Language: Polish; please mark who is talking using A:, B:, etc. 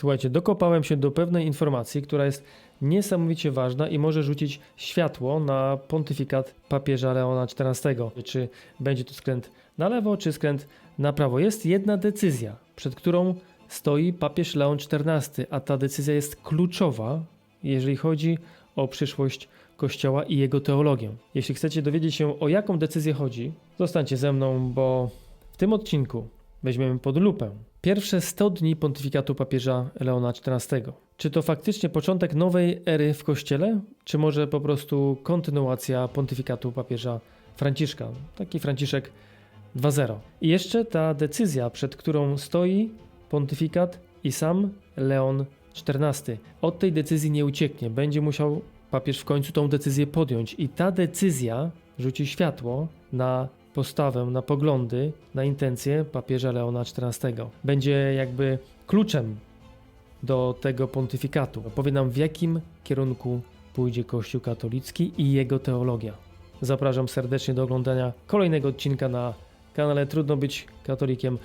A: Słuchajcie, dokopałem się do pewnej informacji, która jest niesamowicie ważna i może rzucić światło na pontyfikat papieża Leona XIV. Czy będzie to skręt na lewo, czy skręt na prawo. Jest jedna decyzja, przed którą stoi papież Leon XIV, a ta decyzja jest kluczowa, jeżeli chodzi o przyszłość Kościoła i jego teologię. Jeśli chcecie dowiedzieć się, o jaką decyzję chodzi, zostańcie ze mną, bo w tym odcinku weźmiemy pod lupę pierwsze 100 dni pontyfikatu papieża Leona XIV. Czy to faktycznie początek nowej ery w Kościele, czy może po prostu kontynuacja pontyfikatu papieża Franciszka? Taki Franciszek 2.0. I jeszcze ta decyzja, przed którą stoi pontyfikat i sam Leon XIV. Od tej decyzji nie ucieknie. Będzie musiał papież w końcu tą decyzję podjąć. I ta decyzja rzuci światło na postawę, na poglądy, na intencje papieża Leona XIV. Będzie jakby kluczem do tego pontyfikatu. Powie nam, w jakim kierunku pójdzie Kościół katolicki i jego teologia. Zapraszam serdecznie do oglądania kolejnego odcinka na kanale Trudno być katolikiem.